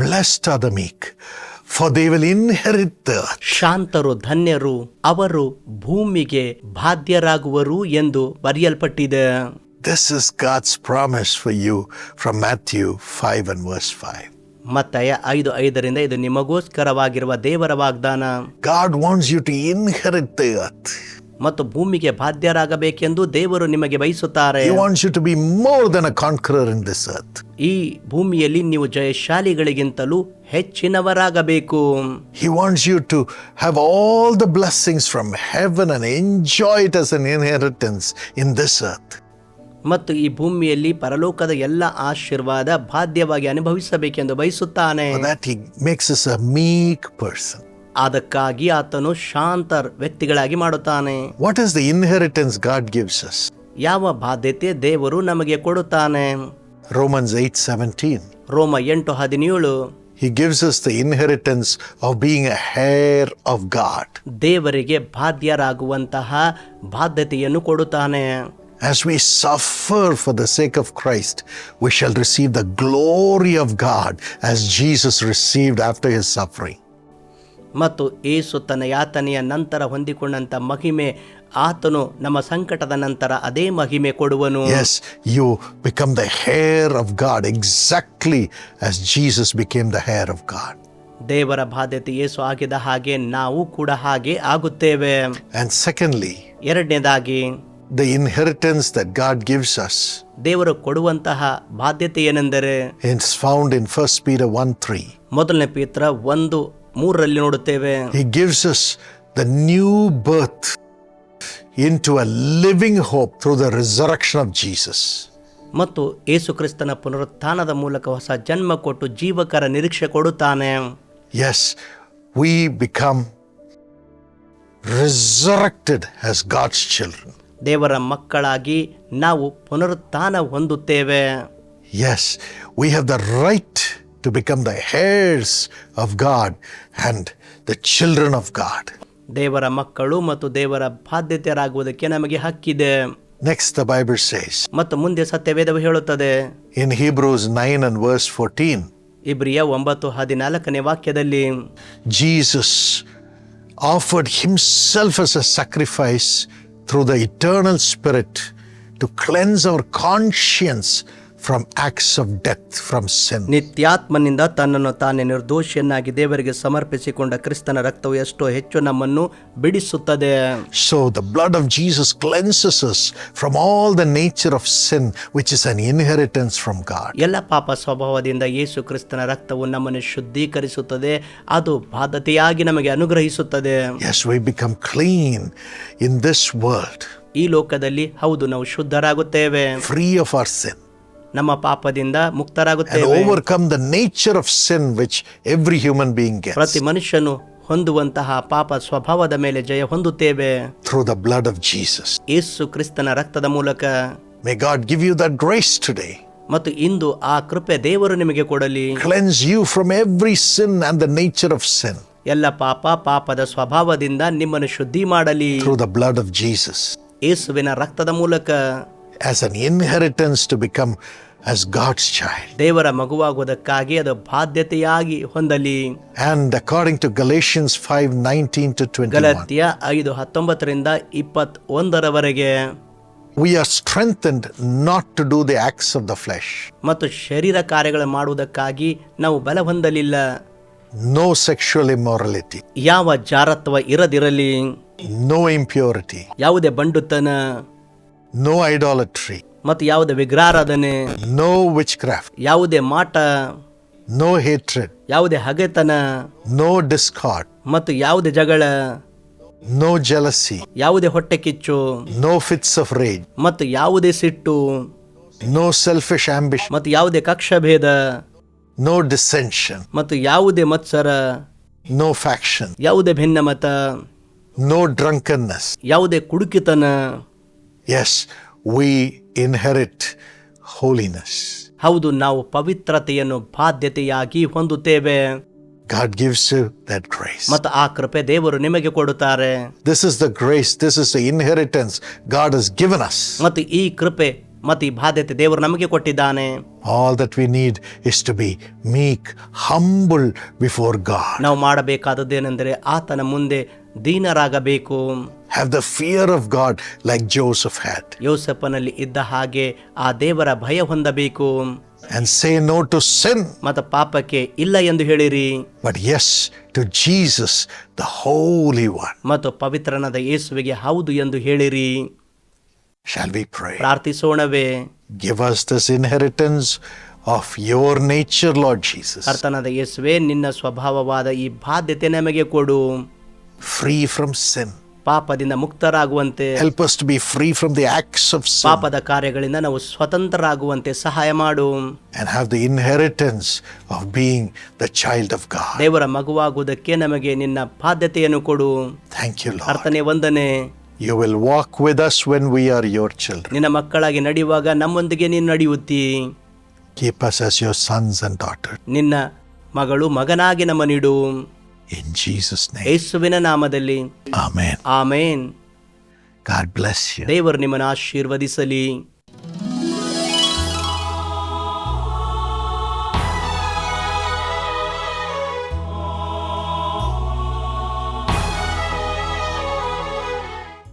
Blessed are the meek for they will inherit ಶಾಂತರು ಧನ್ಯರು ಅವರು ಭೂಮಿಗೆ ಬಾಧ್ಯರಾಗುವರು ಎಂದು ಬರೆಯಲ್ಪಟ್ಟಿದೆ. This is God's promise for you from Matthew five and verse five ಮತ್ತಾಯ ಐದು ಐದರಿಂದ ಇದು ನಿಮಗೋಸ್ಕರವಾಗಿರುವ ದೇವರ ವಾಗ್ದಾನ. God wants you to inherit ಮತ್ತು ಭೂಮಿಗೆ ಬಾಧ್ಯರಾಗಬೇಕೆಂದು ದೇವರು ನಿಮಗೆ ಬಯಸುತ್ತಾರೆ He wants you to be more than a conqueror in this earth. ಈ ಭೂಮಿಯಲ್ಲಿ ನೀವು ಜಯಶಾಲಿಗಳಿಗಿಂತಲೂ ಹೆಚ್ಚಿನವರಾಗಬೇಕು He wants you to have all the blessings from heaven and enjoy it as an inheritance in this earth. ಮತ್ತು ಈ ಭೂಮಿಯಲ್ಲಿ ಪರಲೋಕದ ಎಲ್ಲ ಆಶೀರ್ವಾದ ಬಾಧ್ಯವಾಗಿ ಅನುಭವಿಸಬೇಕೆಂದು ಬಯಸುತ್ತಾನೆ For that, He makes us a meek person. ಅದಕ್ಕಾಗಿ ಆತನು ಶಾಂತ ವ್ಯಕ್ತಿಗಳಾಗಿ ಮಾಡುತ್ತಾನೆ What is the inheritance God gives us? ಯಾವ ಬಾಧ್ಯತೆ ದೇವರು ನಮಗೆ ಕೊಡುತ್ತಾನೆ Romans 8 17. ರೋಮ ಎಂಟು ಹದಿನೇಳು He gives us the inheritance of being a heir of God. ದೇವರಿಗೆ ಬಾಧ್ಯರಾಗುವಂತಹ ಬಾಧ್ಯತೆಯನ್ನು ಕೊಡುತ್ತಾನೆ As we suffer for the sake of Christ, we shall receive the glory of God as Jesus received after his suffering. ಮತ್ತು ಏಸು ತನ್ನ ಯಾತನೆಯ ನಂತರ ಹೊಂದಿಕೊಂಡಂತ ಮಹಿಮೆ ಆತನು ನಮ್ಮ ಸಂಕಟದ ನಂತರ ಅದೇ ಮಹಿಮೆ ಕೊಡುವನು. As you become the heir of God exactly as Jesus became the heir of God ದೇವರ ಬಾಧ್ಯತೆ ಏಸು ಆಗಿದ ಹಾಗೆ ನಾವು ಕೂಡ ಹಾಗೆ ಆಗುತ್ತೇವೆ. ಅಂಡ್ ಸೆಕೆಂಡ್ಲಿ ಎರಡನೇದಾಗಿ the inheritance that God gives us ದೇವರು ಕೊಡುವಂತಹ ಬಾಧ್ಯತೆ ಏನೆಂದರೆ it's found in first Peter one three ಮೊದಲನೇ ಪೀತ್ರ ಒಂದು ಮೂರರಲ್ಲಿ ನೋಡುತ್ತೇವೆ He gives us the new birth into a living hope through the resurrection of Jesus. ಮತ್ತು ಯೇಸು ಕ್ರಿಸ್ತನ ಪುನರುತ್ಥಾನದ ಮೂಲಕ ಹೊಸ ಜನ್ಮ ಕೊಟ್ಟು ಜೀವಕರ ನಿರೀಕ್ಷೆ ಕೊಡುತ್ತಾನೆ Yes, we become resurrected as God's children. ದೇವರ ಮಕ್ಕಳಾಗಿ ನಾವು ಪುನರುತ್ಥಾನ ಹೊಂದುತ್ತೇವೆ Yes, we have the right to become the heirs of God and the children of God. ದೇವರ ಮಕ್ಕಳು ಮತ್ತು ದೇವರ ಬಾಧ್ಯತೆಯರಾಗುವುದಕ್ಕೆ ನಮಗೆ ಹಕ್ಕಿದೆ Next, the Bible says ಮತ್ತು ಮುಂದೆ ಸತ್ಯವೇದವು ಹೇಳುತ್ತದೆ in Hebrews 9 and verse 14 ಇಬ್ರಿಯ ಒಂಬತ್ತು ಹದಿನಾಲ್ಕನೇ ವಾಕ್ಯದಲ್ಲಿ Jesus offered himself as a sacrifice through the eternal Spirit to cleanse our conscience from acts of death, from sin. ನಿತ್ಯಾತ್ಮನಿಂದ ತನ್ನನ್ನು ತಾನೇ ನಿರ್ದೋಷಿಯನ್ನಾಗಿ ದೇವರಿಗೆ ಸಮರ್ಪಿಸಿಕೊಂಡ ಕ್ರಿಸ್ತನ ರಕ್ತವು ಎಷ್ಟೋ ಹೆಚ್ಚು ನಮ್ಮನ್ನು ಬಿಡಿಸುತ್ತದೆ So, the blood of Jesus cleanses us from all the nature of sin, which is an inheritance from God. ಎಲ್ಲ ಪಾಪ ಸ್ವಭಾವದಿಂದ ಯೇಸು ಕ್ರಿಸ್ತನ ರಕ್ತವು ನಮ್ಮನ್ನು ಶುದ್ಧೀಕರಿಸುತ್ತದೆ ಅದು ಬಾಧ್ಯತೆಯಾಗಿ ನಮಗೆ ಅನುಗ್ರಹಿಸುತ್ತದೆ Yes, we become clean in this world, ಈ ಲೋಕದಲ್ಲಿ ಹೌದು ನಾವು ಶುದ್ಧರಾಗುತ್ತೇವೆ free of our sin, ನಮ್ಮ ಪಾಪದಿಂದ ಮುಕ್ತರಾಗುತ್ತೆ ಎವ್ರಿ ಹ್ಯೂಮನ್ ಪ್ರತಿ ಮನುಷ್ಯನು ಹೊಂದುವಂತಹ ಪಾಪ ಸ್ವಭಾವದ ಮೇಲೆ ಜಯ ಹೊಂದುತ್ತೇವೆ. Through the blood of Jesus ಯೇಸು ಕ್ರಿಸ್ತನ ರಕ್ತದ ಮೂಲಕ. May God give you that grace today ಮತ್ತು ಇಂದು ಆ ಕೃಪೆ ದೇವರು ನಿಮಗೆ ಕೊಡಲಿ. Cleanse you from every sin and the nature of sin ಎಲ್ಲ ಪಾಪ ಪಾಪದ ಸ್ವಭಾವದಿಂದ ನಿಮ್ಮನ್ನು ಶುದ್ಧಿ ಮಾಡಲಿ. Through the blood of Jesus ಯೇಸುವಿನ ರಕ್ತದ ಮೂಲಕ. as an inheritance to become as God's child. ದೇವರ ಮಗುವಾಗುವುದಕ್ಕಾಗಿ ಅದು ಬಾಧ್ಯತೆಯಾಗಿ ಹೊಂದಲಿ And according to Galatians 5 19 to 21, ಗಲತ್ಯ ಐದು ಹತ್ತೊಂಬತ್ತರಿಂದ ಇಪ್ಪತ್ತೊಂದರವರೆಗೆ we are strengthened not to do the acts of the flesh, ಮತ್ತು ಶರೀರ ಕಾರ್ಯಗಳು ಮಾಡುವುದಕ್ಕಾಗಿ ನಾವು ಬಲ ಹೊಂದಲಿಲ್ಲ no sexual immorality, ಯಾವ ಜಾರತ್ವ ಇರದಿರಲಿ no impurity, ಯಾವುದೇ ಬಂಡುತನ ನೋ ಐಡಾಲಟ್ರಿ ಮತ್ತು ಯಾವುದೇ ವಿಗ್ರಹಾರಾಧನೆ ನೋ ವಿಚ್ ಕ್ರಾಫ್ಟ್ ಯಾವುದೇ ಮಾಟ ನೋ ಹೇಟ್ರೆಡ್ ಯಾವುದೇ ಹಗೆತನ ನೋ ಡಿಸ್ಕಾಟ್ ಮತ್ತು ಯಾವುದೇ ಜಗಳ ನೋ ಜಲಸಿ ಯಾವುದೇ ಹೊಟ್ಟೆ ಕಿಚ್ಚು ನೋ ಫಿಟ್ಸ್ ಆಫ್ ರೇಜ್ ಮತ್ತು ಯಾವುದೇ ಸಿಟ್ಟು ನೋ ಸೆಲ್ಫಿಶ್ ಆಂಬಿಷನ್ ಮತ್ತು ಯಾವುದೇ ಕಕ್ಷ ಭೇದ ನೋ ಡಿಸೆನ್ಷನ್ ಮತ್ತು ಯಾವುದೇ ಮತ್ಸರ ನೋ ಫ್ಯಾಕ್ಷನ್ ಯಾವುದೇ ಭಿನ್ನಮತ ನೋ ಡ್ರಂಕನ್ನೆಸ್ ಯಾವುದೇ ಕುಡುಕಿತನ. Yes, we inherit holiness. ಹೌದು ನಾವು ಪವಿತ್ರತೆಯನ್ನು ಬಾಧ್ಯತೆಯಾಗಿ ಹೊಂದುತ್ತೇವೆ God gives you that grace. ಮತ್ತು ಆ ಕೃಪೆ ದೇವರು ನಿಮಗೆ ಕೊಡುತ್ತಾರೆ This is the grace, this is the inheritance God has given us. ಮತ್ತು ಈ ಕೃಪೆ ಮತ್ತು ಈ ಬಾಧ್ಯತೆ ದೇವರು ನಮಗೆ ಕೊಟ್ಟಿದ್ದಾನೆ All that we need is to be meek, humble before God. ನಾವು ಮಾಡಬೇಕಾದದ್ದೇನೆಂದರೆ ಆತನ ಮುಂದೆ ದೀನರಾಗಬೇಕು Have the fear of God like Joseph had. ಯೋಸಪ್ಪನಲ್ಲಿ ಇದ್ದ ಹಾಗೆ ಆ ದೇವರ ಭಯ ಹೊಂದಬೇಕು And say no to sin, ಮತ್ತು ಪಾಪಕ್ಕೆ ಇಲ್ಲ ಎಂದು ಹೇಳಿರಿ but yes to Jesus, the Holy One. ಮತ್ತು ಪವಿತ್ರನಾದ ಯೇಸುವಿಗೆ ಹೌದು ಎಂದು ಹೇಳಿರಿ Shall we pray? ಪ್ರಾರ್ಥಿಸೋಣವೇ Give us this inheritance of your nature, Lord Jesus. ಕರ್ತನಾದ ಯೇಸುವೆ ನಿನ್ನ ಸ್ವಭಾವವಾದ ಈ ಬಾಧ್ಯತೆ ನಮಗೆ ಕೊಡು Free from sin. ಪಾಪದಿಂದ ಮುಕ್ತರಾಗುವಂತೆ help us to be free from the acts of sin. ಪಾಪದ ಕಾರ್ಯಗಳಿಂದ ನಾವು ಸ್ವತಂತ್ರರಾಗುವಂತೆ ಸಹಾಯ ಮಾಡು. And have the inheritance of being the child of God ದೇವರ ಮಗುವಾಗುವುದಕ್ಕೆ ನಮಗೆ ನಿನ್ನ ಬಾಧ್ಯತೆಯನ್ನು ಕೊಡು. ಥ್ಯಾಂಕ್ ಯು ಲಾರ್ಡ್ ಕರ್ತನೆ ವಂದನೆ. You will walk with us when we are your children. ನಿನ್ನ ಮಕ್ಕಳಾಗಿ ನಡೆಯುವಾಗ ನಮ್ಮೊಂದಿಗೆ ನೀನು ನಡೆಯುತ್ತಿ. Keep us as your sons and daughters. ನಿನ್ನ ಮಗಳು ಮಗನಾಗಿ ನಮ್ಮ ನೀಡು. In Jesus' name. ಯೇಸುವಿನ ನಾಮದಲ್ಲಿ Amen. Amen God bless you. ದೇವರು ನಿಮ್ಮನ್ನು ಆಶೀರ್ವದಿಸಲಿ